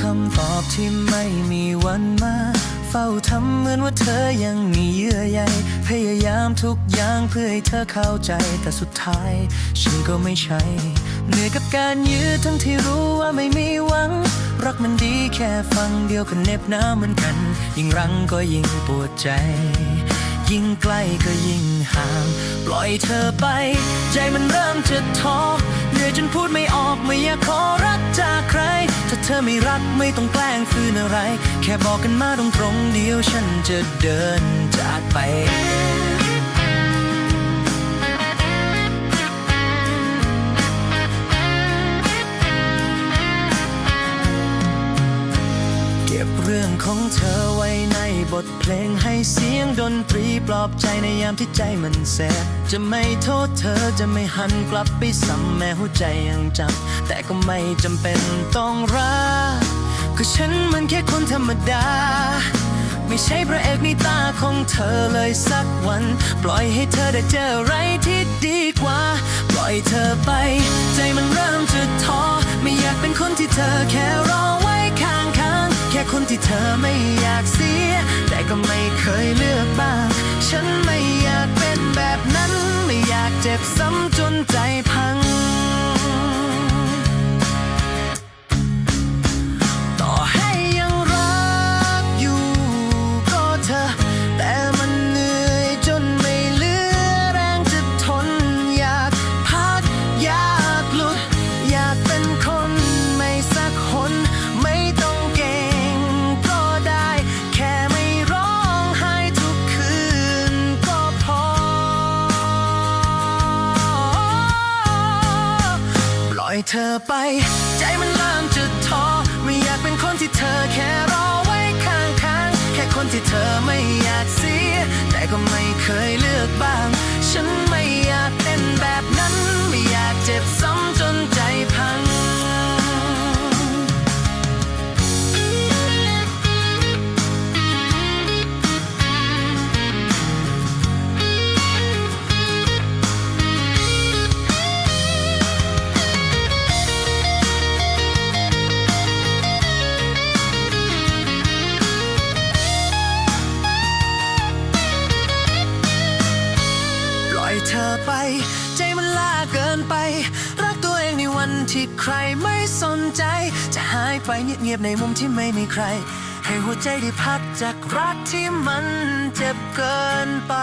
คำตอบที่ไม่มีวันมา เฝ้าทำเหมือนว่าเธอยังมีเยื่อใยพยายามทุกอย่างเพื่อให้เธอเข้าใจแต่สุดท้าย ฉันก็ไม่ใช่เหนื่อยกับการยื้อทั้งที่รู้ว่าไม่มีหวัง รักมันดีแค่ฟังเดียวก็เน็บหนาเหมือนกัน ยิ่งรังก็ยิ่งปวดใจ ยิ่งใกล้ก็ยิ่งห่าง ปล่อยเธอไป ใจมันเริ่มจะท้อเหนื่อยจนพูดไม่ออกไม่อยากขอรักจากใคร ถ้าเธอไม่รักไม่ต้องแกล้งคืนอะไร แค่บอกกันมาตรงตรงเดียวฉันจะเดินจากไป ของเธอไว้ในบทเพลงให้เสียงดนตรีปลอบใจในยามที่ใจมันแสบจะไม่โทษเธอจะไม่หันกลับไปซ้ำแม้หัวใจยังจำแต่ก็ไม่จำเป็นต้องรักก็ฉันมันแค่คนธรรมดา ไม่ใช่พระเอกในตาของเธอเลยสักวัน ปล่อยให้เธอได้เจออะไรที่ดีกว่า ปล่อยเธอไป ใจมันเริ่มจะท้อไม่อยากเป็นคนที่เธอแค่ เธอไม่อยากเสีย แต่ก็ไม่เคยเลือกบ้าง ฉันไม่อยากเป็นแบบนั้น ไม่อยากเจ็บซ้ำจนใจพัง อยเธอไป ใจมันเริ่มจะท้อไม่อยากเป็นคนที่เธอแค่รอไว้ข้างๆแค่คนที่เธอไม่อยากเสียแต่ก็ไม่เคยเลือ เธอไป ใจมันลาเกินไป รักตัวเองในวันที่ใครไม่สนใจ จะหายไปเงียบๆในมุมที่ไม่มีใคร ให้หัวใจได้พักจากรักที่มันเจ็บเกินไป